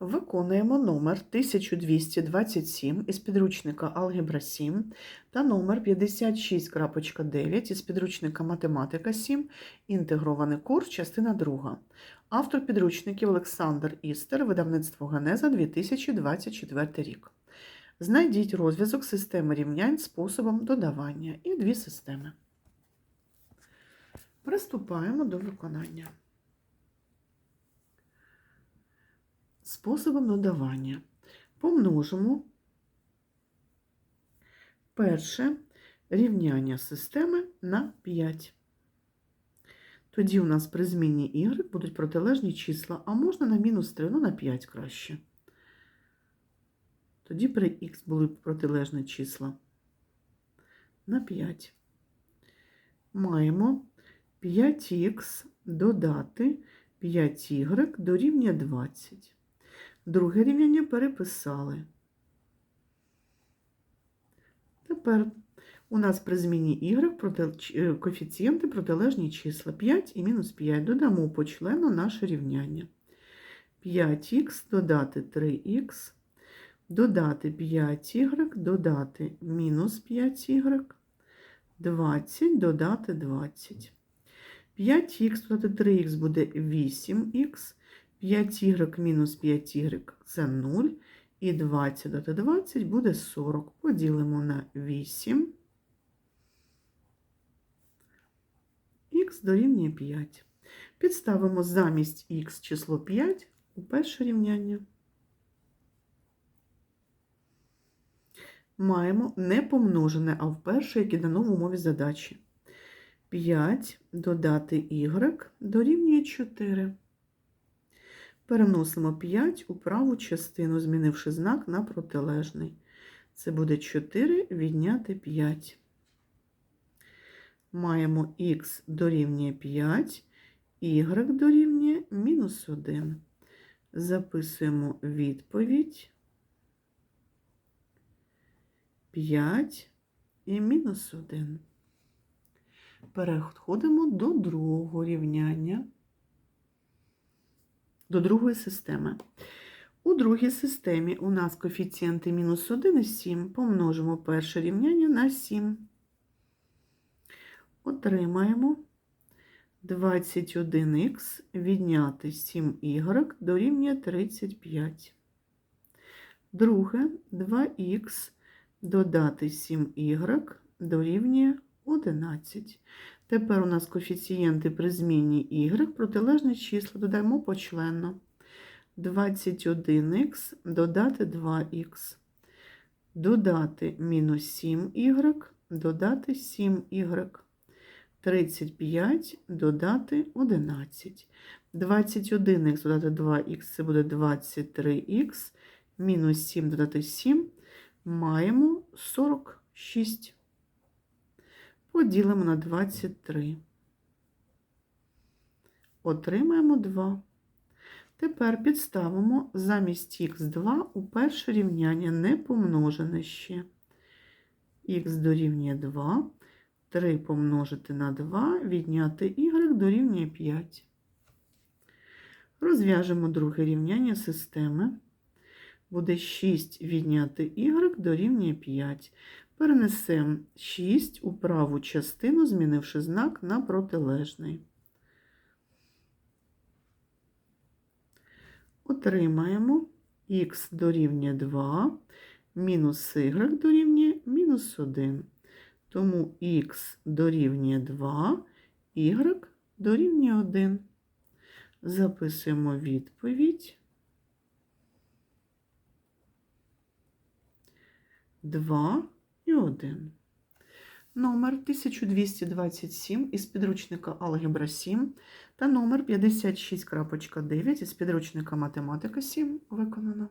Виконуємо номер 1227 із підручника Алгебра 7 та номер 56.9 із підручника Математика 7, інтегрований курс, частина 2. Автор підручників Олександр Істер, видавництво Генеза 2024 рік. Знайдіть розв'язок системи рівнянь способом додавання і дві системи. Приступаємо до виконання. Способом додавання. Помножимо перше рівняння системи на 5. Тоді у нас при зміні y будуть протилежні числа, а можна на мінус 3, ну на 5 краще. Тоді при х були протилежні числа. На 5. Маємо 5х додати 5y дорівнює 20. Друге рівняння переписали. Тепер у нас при зміні y е, коефіцієнти протилежні числа 5 і мінус 5. Додамо по члену наше рівняння. 5х додати 3х, додати 5y, додати мінус 5y, 20 додати 20. 5х додати 3х буде 8х. 5y мінус 5y це 0, і 20 додати 20 буде 40. Поділимо на 8. Х дорівнює 5. Підставимо замість х число 5 у перше рівняння. Маємо не помножене, а вперше, яке дано в умові задачі. 5 додати y дорівнює 4. Переносимо 5 у праву частину, змінивши знак на протилежний. Це буде 4 відняти 5. Маємо х дорівнює 5, y дорівнює мінус 1. Записуємо відповідь 5 і мінус 1. Переходимо до другого рівняння до другої системи. У другій системі у нас коефіцієнти мінус 1 і 7. Помножимо перше рівняння на 7. Отримаємо 21х відняти 7y дорівнює 35. Друге 2х додати 7y дорівнює 11. Тепер у нас коефіцієнти при зміні y, протилежні числа додаємо почленно. 21х додати 2х, додати мінус 7y, додати 7y, 35 додати 11. 21х додати 2х це буде 23х, мінус 7 додати 7, маємо 46 поділимо на 23. Отримаємо 2. Тепер підставимо замість х2 у перше рівняння не помножене ще. х дорівнює 2, 3 помножити на 2, відняти y дорівнює 5. Розв'яжемо друге рівняння системи. Буде 6 відняти y дорівнює 5. Перенесемо 6 у праву частину, змінивши знак на протилежний. Отримаємо х дорівнює 2, мінус y дорівнює мінус 1. Тому х дорівнює 2, y дорівнює 1. Записуємо відповідь. 2 і 1. Номер 1227 із підручника Алгебра 7 та номер 56.9 із підручника Математика 7 виконано.